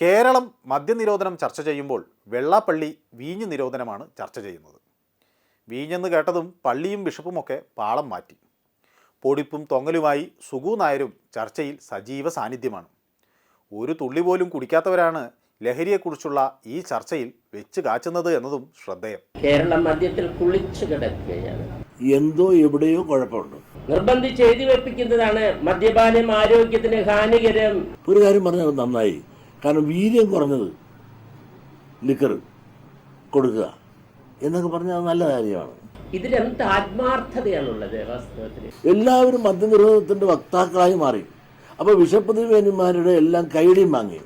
കേരളം മദ്യനിരോധനം ചർച്ച ചെയ്യുമ്പോൾ വെള്ളാപ്പള്ളി വീഞ്ഞ് നിരോധനമാണ് ചർച്ച ചെയ്യുന്നത്. വീഞ്ഞെന്ന് കേട്ടതും പള്ളിയും ബിഷപ്പുമൊക്കെ പാളം മാറ്റി. പൊടിപ്പും തൊങ്ങലുമായി സുഗു നായരും ചർച്ചയിൽ സജീവ സാന്നിധ്യമാണ്. ഒരു തുള്ളി പോലും കുടിക്കാത്തവരാണ് ലഹരിയെക്കുറിച്ചുള്ള ഈ ചർച്ചയിൽ വെച്ച് കാച്ചുന്നത് എന്നതും ശ്രദ്ധേയം. കേരളം മദ്യത്തിൽ കുളിച്ചു കിടക്കുകയാണ്. എന്തോ എവിടെയോ കുഴപ്പമുണ്ട്. നിർബന്ധിച്ച് എഴുതി വെപ്പിക്കുന്നതാണ് മദ്യപാനം ആരോഗ്യത്തിന് ഹാനികരം. ഒരു കാര്യം പറഞ്ഞാൽ നന്നായി. കാരണം വീര്യം കുറഞ്ഞത് ലിക്കർ കൊടുക്കുക എന്നൊക്കെ പറഞ്ഞാൽ അത് നല്ല കാര്യമാണ്. ഇതിലെന്ത് ആത്മാർത്ഥതയാണുള്ളത് വാസ്തവത്തിൽ. എല്ലാവരും മദ്യനിരോധനത്തിന്റെ വക്താക്കളായി മാറി. അപ്പോൾ ബിഷപ്പ് തിരുമേനിമാരുടെ എല്ലാം കൈയടിയും വാങ്ങി.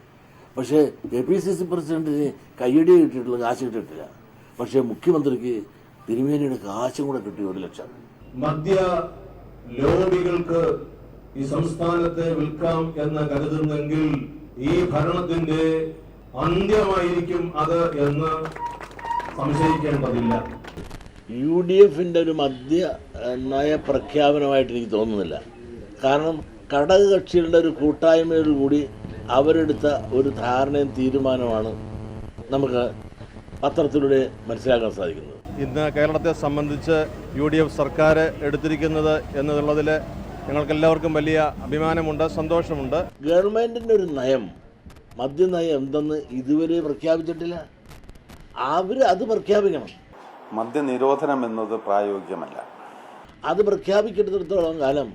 പക്ഷേ കെ പി സി സി പ്രസിഡന്റിന് കൈയടി കിട്ടിയിട്ടില്ല കാശ് കിട്ടിയിട്ടില്ല. പക്ഷേ മുഖ്യമന്ത്രിക്ക് തിരുമേനിയുടെ കാശും കൂടെ കിട്ടി ഒരു ലക്ഷം. മദ്യ ലോബികൾക്ക് ഈ സംസ്ഥാനത്തെ വിൽക്കാം എന്ന് കരുതുന്നെങ്കിൽ ഈ ഭരണത്തിന്റെ അന്ത്യമായിരിക്കും അത് എന്ന് സംശയിക്കേണ്ടതില്ല. യു ഡി എഫിന്റെ ഒരു മധ്യ ഏഹ്, നയ പ്രഖ്യാപനമായിട്ട് എനിക്ക് തോന്നുന്നില്ല. കാരണം ഘടകകക്ഷികളുടെ ഒരു കൂട്ടായ്മയോടുകൂടി അവരെടുത്ത ഒരു ധാരണയും തീരുമാനമാണ് നമുക്ക് പത്രത്തിലൂടെ മനസ്സിലാക്കാൻ സാധിക്കുന്നത്. ഇന്ന് കേരളത്തെ സംബന്ധിച്ച് യു ഡി എഫ് സർക്കാർ എടുത്തിരിക്കുന്നത് എന്നുള്ളതിൽ ഞങ്ങൾക്കെല്ലാവർക്കും വലിയ അഭിമാനമുണ്ട് സന്തോഷമുണ്ട്. ഗവൺമെന്റിന്റെ ഒരു നയം മദ്യനയം എന്തെന്ന് ഇതുവരെ പ്രഖ്യാപിച്ചിട്ടില്ല. അവർ അത് പ്രഖ്യാപിക്കണം. മദ്യനിരോധനം എന്നത് പ്രായോഗികമല്ല. അത് പ്രഖ്യാപിക്കുന്നിടത്തോളം കാലം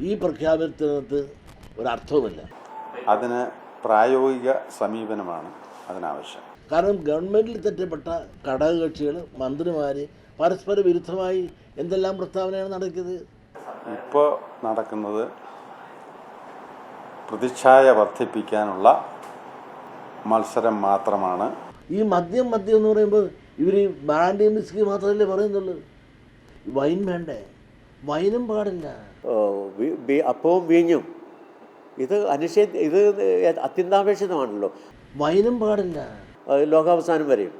ഈ പ്രഖ്യാപനത്തിനകത്ത് ഒരർത്ഥവുമില്ല. അതിന് പ്രായോഗിക സമീപനമാണ് അതിനാവശ്യം. കാരണം ഗവൺമെന്റിൽ തെറ്റപ്പെട്ട ഘടകകക്ഷികൾ മന്ത്രിമാർ പരസ്പര വിരുദ്ധമായി എന്തെല്ലാം പ്രസ്താവനയാണ് നടക്കുന്നത്? ഇപ്പോൾ നടക്കുന്നത് പ്രതിച്ഛായ വർദ്ധിപ്പിക്കാനുള്ള മത്സരം മാത്രമാണ്. ഈ മദ്യം മദ്യം എന്ന് പറയുമ്പോൾ ഇവർ ബ്രാൻഡി വിസ്കി മാത്രമല്ലേ പറയുന്നുള്ളൂ. വൈൻ വേണ്ടേ? വൈനും പാടില്ല. അപ്പവും വീഞ്ഞും. ഇത് അനിഷേ ഇത് അത്യന്താപേക്ഷിതമാണല്ലോ. വൈനും പാടില്ല. ലോകാവസാനം വരെയും.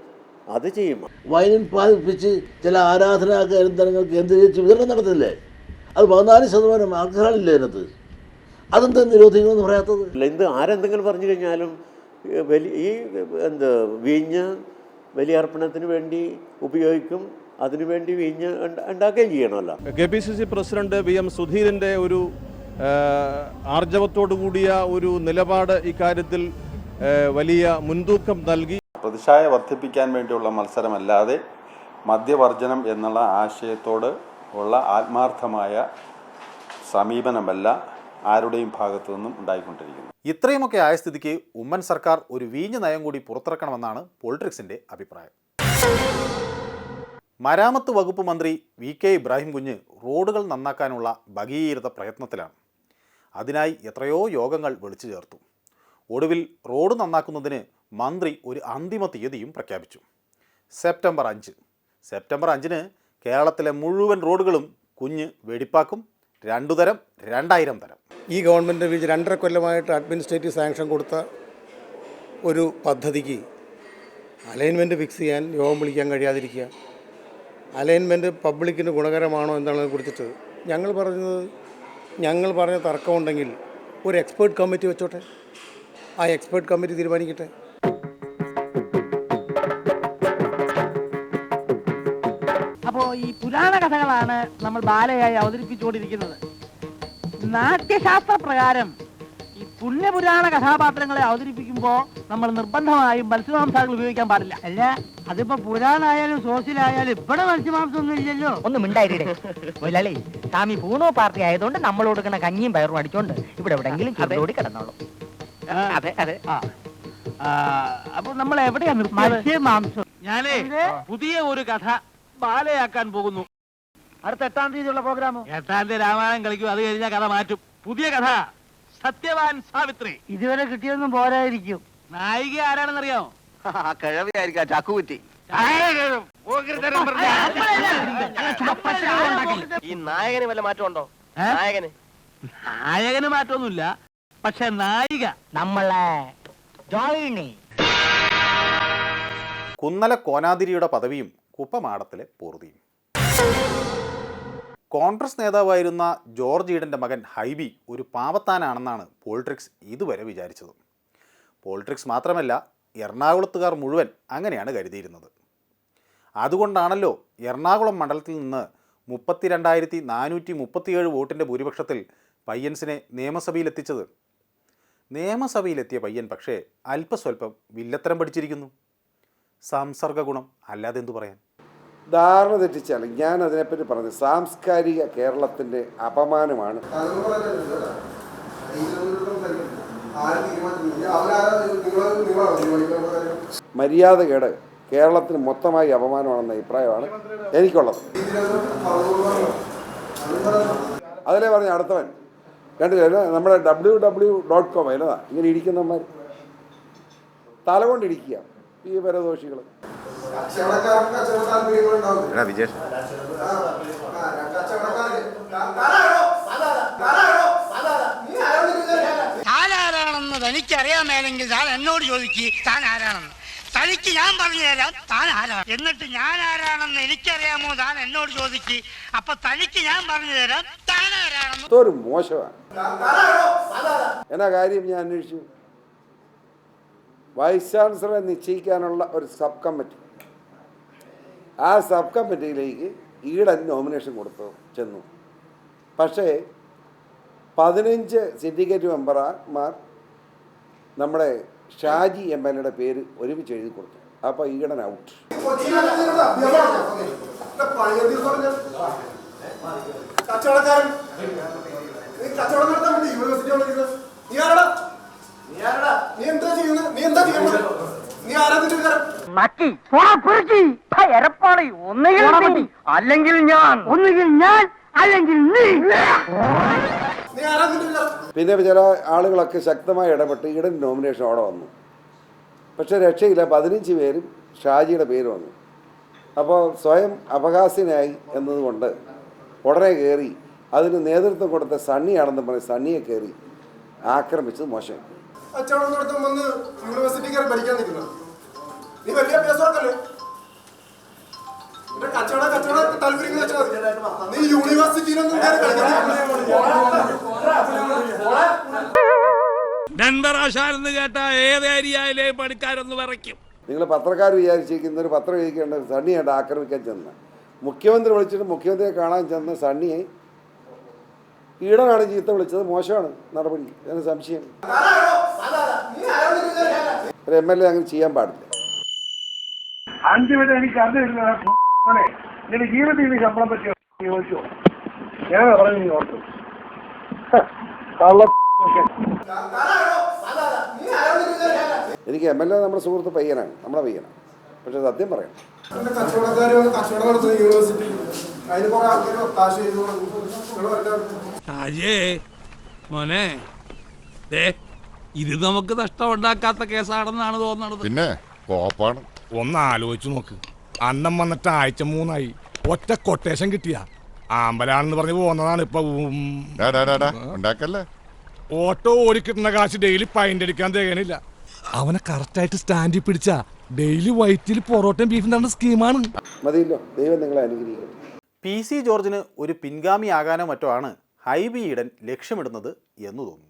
അത് ചെയ്യും വൈനും പാതിപ്പിച്ച് ചില ആരാധനാ കേന്ദ്രങ്ങൾ കേന്ദ്രീകരിച്ച് വിതരണം നടത്തില്ലേ? അത് പതിനാല് ശതമാനം ആഗ്രഹമില്ല അതിനകത്ത്? അതെന്താ നിരോധിക്കണമെന്ന് പറയാത്തത്? അല്ല എന്ത് ആരെന്തെങ്കിലും പറഞ്ഞു കഴിഞ്ഞാലും ഈ വലിയ ഈ എന്ത് വീഞ്ഞ് ബലിയർപ്പണത്തിന് വേണ്ടി ഉപയോഗിക്കും അതിനുവേണ്ടി വീഞ്ഞ് ഉണ്ട- ഉണ്ടാക്കുകയും ചെയ്യണമല്ലോ. K P C C president V M സുധീരന്റെ ഒരു ആർജവത്തോടു കൂടിയ ഒരു നിലപാട് ഇക്കാര്യത്തിൽ വലിയ മുൻതൂക്കം നൽകി. പ്രതിഷായ വർദ്ധിപ്പിക്കാൻ വേണ്ടിയുള്ള മത്സരമല്ലാതെ മദ്യവർജനം എന്നുള്ള ആശയത്തോട് ഉള്ള ആത്മാർത്ഥമായ സമീപനമല്ല ആരുടെയും ഭാഗത്തു നിന്നും ഉണ്ടായിക്കൊണ്ടിരിക്കുന്നത്. ഇത്രയുമൊക്കെ ആയ സ്ഥിതിക്ക് ഉമ്മൻ സർക്കാർ ഒരു വീഞ്ഞ് നയം കൂടി പുറത്തിറക്കണമെന്നാണ് പോളിട്രിക്സിന്റെ അഭിപ്രായം. മരാമത്ത് വകുപ്പ് മന്ത്രി വി കെ ഇബ്രാഹിം കുഞ്ഞ് റോഡുകൾ നന്നാക്കാനുള്ള ഭഗീരഥ പ്രയത്നത്തിലാണ്. അതിനായി എത്രയോ യോഗങ്ങൾ വിളിച്ചു ചേർത്തു. ഒടുവിൽ റോഡ് നന്നാക്കുന്നതിന് മന്ത്രി ഒരു അന്തിമ തീയതിയും പ്രഖ്യാപിച്ചു. സെപ്റ്റംബർ അഞ്ച്. സെപ്റ്റംബർ അഞ്ചിന് കേരളത്തിലെ മുഴുവൻ റോഡുകളും കുഞ്ഞ് വെടിപ്പാക്കും. രണ്ടു തരം രണ്ടായിരം തരം. ഈ ഗവൺമെന്റ് വീഴ്ച രണ്ടര കൊല്ലമായിട്ട് അഡ്മിനിസ്ട്രേറ്റീവ് സാങ്ഷൻ കൊടുത്ത ഒരു പദ്ധതിക്ക് അലൈൻമെന്റ് ഫിക്സ് ചെയ്യാൻ യോഗം വിളിക്കാൻ കഴിയാതിരിക്കുക. അലൈൻമെന്റ് പബ്ലിക്കിന് ഗുണകരമാണോ എന്താണെന്ന് കുറിച്ചിട്ട് ഞങ്ങൾ പറഞ്ഞത് ഞങ്ങൾ പറഞ്ഞ തർക്കമുണ്ടെങ്കിൽ ഒരു എക്സ്പേർട്ട് കമ്മിറ്റി വെച്ചോട്ടെ. ആ എക്സ്പേർട്ട് കമ്മിറ്റി തീരുമാനിക്കട്ടെ. ഈ പുരാണ കഥകളാണ് നമ്മൾ ബാലയായി അവതരിപ്പിച്ചുകൊണ്ടിരിക്കുന്നത്. നാട്യശാസ്ത്ര പ്രകാരം ഈ പുണ്യപുരാണ കഥാപാത്രങ്ങളെ അവതരിപ്പിക്കുമ്പോൾ നമ്മൾ നിർബന്ധമായും മത്സ്യമാംസാകൾ ഉപയോഗിക്കാൻ പാടില്ല. അല്ല അതിപ്പോ പുരാണായാലും സോസിലായാലും ഇവിടെ മത്സ്യമാംസം ഒന്നും ഇല്ലല്ലോ. ഒന്ന് മിണ്ടായിരേ മുതലാളി സ്വാമി പൂണോ പാർട്ടി ആയതുകൊണ്ട് നമ്മൾ കൊടുക്കുന്ന കഞ്ഞിയും പയറും അടിച്ചോണ്ട് ഇവിടെ എവിടെങ്കിലും ചുരുളോടി കിടന്നോളൂ. അതെ അതെ. അപ്പൊ നമ്മൾ എവിടെയാണ് മത്സ്യമാംസം. ഞാനേ പുതിയ ഒരു കഥ ബാലയാക്കാൻ പോകുന്നു. അടുത്ത എട്ടാം തീയതിയുള്ള പ്രോഗ്രാമോ? എട്ടാം തീയതി രാമായണം കളിക്കും. അത് കഴിഞ്ഞ കഥ മാറ്റും. പുതിയ കഥ. സത്യവാൻ സാവിത്രി. ഇതുവരെ കിട്ടിയൊന്നും പോരായിരിക്കും. നായിക ആരാണെന്നറിയാമോ? കിഴവിയായിരിക്കാം ചക്കുകുറ്റി. ഈ നായകന് വല്ല മാറ്റമുണ്ടോ നായകന്. നായകന് മാറ്റമൊന്നുമില്ല. പക്ഷെ നായിക. നമ്മളെ ജോയിനി. കുന്നല കോനാതിരിയുടെ പദവിയും കുപ്പമാടത്തിലെ പൂർതിയും കോൺഗ്രസ് നേതാവായിരുന്ന ജോർജ് ഈഡന്റെ മകൻ ഹൈബി ഒരു പാവത്താനാണെന്നാണ് പോളിട്രിക്സ് ഇതുവരെ വിചാരിച്ചത്. പോളിട്രിക്സ് മാത്രമല്ല എറണാകുളത്തുകാർ മുഴുവൻ അങ്ങനെയാണ് കരുതിയിരുന്നത്. അതുകൊണ്ടാണല്ലോ എറണാകുളം മണ്ഡലത്തിൽ നിന്ന് മുപ്പത്തിരണ്ടായിരത്തി നാനൂറ്റി മുപ്പത്തിയേഴ് വോട്ടിന്റെ ഭൂരിപക്ഷത്തിൽ പയ്യൻസിനെ നിയമസഭയിലെത്തിച്ചത് നിയമസഭയിലെത്തിയ പയ്യൻ പക്ഷേ അല്പസ്വല്പം വില്ലത്തരം പഠിച്ചിരിക്കുന്നു. സംസർഗ ഗുണം അല്ലാതെ എന്തു പറയാൻ? ധാരണ തെറ്റിച്ചാൽ ഞാൻ അതിനെപ്പറ്റി പറഞ്ഞു സാംസ്കാരിക കേരളത്തിന്റെ അപമാനമാണ്. മര്യാദകേട് കേരളത്തിന് മൊത്തമായി അപമാനമാണെന്ന അഭിപ്രായമാണ് എനിക്കുള്ളത്. അതിലെ പറഞ്ഞ അടുത്തവൻ. കണ്ടില്ല? നമ്മുടെ ഡബ്ല്യു ഡബ്ല്യു ഡോട്ട് കോം അല്ലതാ ഇങ്ങനെ ഇരിക്കുന്നവന്മാർ തലകൊണ്ടിരിക്കുക ഈ പരദോഷികൾ താൻ ആരാണെന്ന് തനിക്കറിയാൻ മേലെങ്കിൽ താൻ എന്നോട് ചോദിക്ക് താൻ ആരാണെന്ന്. തനിക്ക് ഞാൻ പറഞ്ഞു തരാം താൻ ആരാണ്. എന്നിട്ട് ഞാൻ ആരാണെന്ന് എനിക്കറിയാമോ താൻ എന്നോട് ചോദിക്ക്. അപ്പൊ തനിക്ക് ഞാൻ പറഞ്ഞു തരാം താൻ ആരാണെന്ന്. മോശമാണ്. എന്നാ കാര്യം ഞാൻ അന്വേഷിച്ചു. വൈസ് ചാൻസലറെ നിശ്ചയിക്കാനുള്ള ഒരു സബ് കമ്മിറ്റി. ആ സബ് കമ്മിറ്റിയിലേക്ക് ഈടൻ നോമിനേഷൻ കൊടുത്തു ചെന്നു. പക്ഷേ പതിനഞ്ച് സിൻഡിക്കേറ്റ് മെമ്പർമാർ നമ്മുടെ ഷാജി എം എൽ എയുടെ പേര് ഒരുമിച്ച് എഴുതി കൊടുത്തു. അപ്പോൾ ഈടൻ ഔട്ട്. കച്ചവടക്കാരൻ. കച്ചവടം നടത്താൻ വേണ്ടി യൂണിവേഴ്സിറ്റി നീ എന്താ ചെയ്യുന്നത്? നീ എന്താ ചെയ്യുന്നത്? നീ ആരാ നിന്റെ വിചാരം നക്കി എരപ്പാളി ഒന്നുകിൽ അല്ലെങ്കിൽ ഞാൻ. ഒന്നുകിൽ ഞാൻ അല്ലെങ്കിൽ നീ. പിന്നെ ചില ആളുകളൊക്കെ ശക്തമായി ഇടപെട്ട് ഇടൻ നോമിനേഷൻ അവിടെ വന്നു. പക്ഷെ രക്ഷയില്ല പതിനഞ്ച് പേരും ഷാജിയുടെ പേര് വന്നു. അപ്പോൾ സ്വയം അപഹാസ്യനായി എന്നതുകൊണ്ട് ഉടനെ കയറി അതിന് നേതൃത്വം കൊടുത്ത സണ്ണിയാണെന്ന് പറഞ്ഞ് സണ്ണിയെ കയറി ആക്രമിച്ചത് മോശം കച്ചവടം നടത്താൻ വന്ന് കയറി പഠിക്കാൻ നിൽക്കുന്ന. നീ വലിയ അഭ്യാസമാക്കല്ലേ നിന്റെ കച്ചവടം കച്ചവടം താല്പര്യം വെച്ചാൽ നീ യൂണിവേഴ്സിറ്റിയിലൊന്നും കയറി ഡൻബറാശാരെന്ന് കേട്ട ഏത് ഏരിയയിലെ പണിക്കാരൊന്ന് വിറയ്ക്കും നിങ്ങൾ പത്രക്കാർ വിചാരിച്ചിരിക്കുന്ന ഒരു പത്രം എഴുതിക്കേണ്ട സണ്ണിയായിട്ട് ആക്രമിക്കാൻ ചെന്ന്. മുഖ്യമന്ത്രി വിളിച്ചിട്ട് മുഖ്യമന്ത്രിയെ കാണാൻ ചെന്ന സണ്ണിയെ ഈടനാണ് ചീത്ത വിളിച്ചത്. മോശമാണ് നടപടി. അതിന് സംശയം. ഒരു എം എൽ എ അങ്ങനെ ചെയ്യാൻ പാടില്ല. എനിക്ക് ജീവിതത്തിൽ ശമ്പളം ചോദിച്ചോ. ഞാൻ പറഞ്ഞു നീ ഓർത്തു. കള്ള എനിക്ക് എം എൽ എ നമ്മുടെ സുഹൃത്ത് പയ്യനാണ് നമ്മുടെ പയ്യനാണ്. പക്ഷെ സത്യം പറയണം കച്ചവടക്കാര് വന്ന് കച്ചവടം നടത്തുന്ന യൂണിവേഴ്സിറ്റി അതിന് കുറെ ആൾക്കാർ ഒത്താശ ചെയ്തു നിങ്ങൾ മോനെ. ദേ ഇത് നമുക്ക് നഷ്ടമുണ്ടാക്കാത്ത കേസാണെന്നാണ് തോന്നുന്നത്. പിന്നെ കോപ്പാണ്. ഒന്ന് ആലോചിച്ചു നോക്ക്. അന്നം വന്നിട്ട് ആഴ്ച മൂന്നായി. ഒറ്റ കൊട്ടേഷൻ കിട്ടിയ. ആമ്പലാണെന്ന് പറഞ്ഞ് പോകുന്നതാണ് ഇപ്പൊ ഉം. ഡാ, ഡാ, ഡാ, ഡാ, ഉണ്ടാക്കല്ലേ? ഓട്ടോ ഓടിക്കിട്ടുന്ന കാശ് ഡെയിലി പൈന്റ് അടിക്കാൻ തികയണില്ല അവനെ കറക്റ്റായിട്ട് സ്റ്റാൻഡിൽ പിടിച്ച ഡെയിലി വൈറ്റിൽ പൊറോട്ടയും ബീഫും തന്ന സ്കീമാണ് മതിയല്ലോ ദൈവം നിങ്ങളെ അനുഗ്രഹിക്കട്ടെ. പി സി ജോർജിന് ഒരു പിൻഗാമിയാകാനോ മറ്റോ ആണ് ഹൈബി ഈഡൻ ലക്ഷ്യമിടുന്നത് എന്ന് തോന്നുന്നു.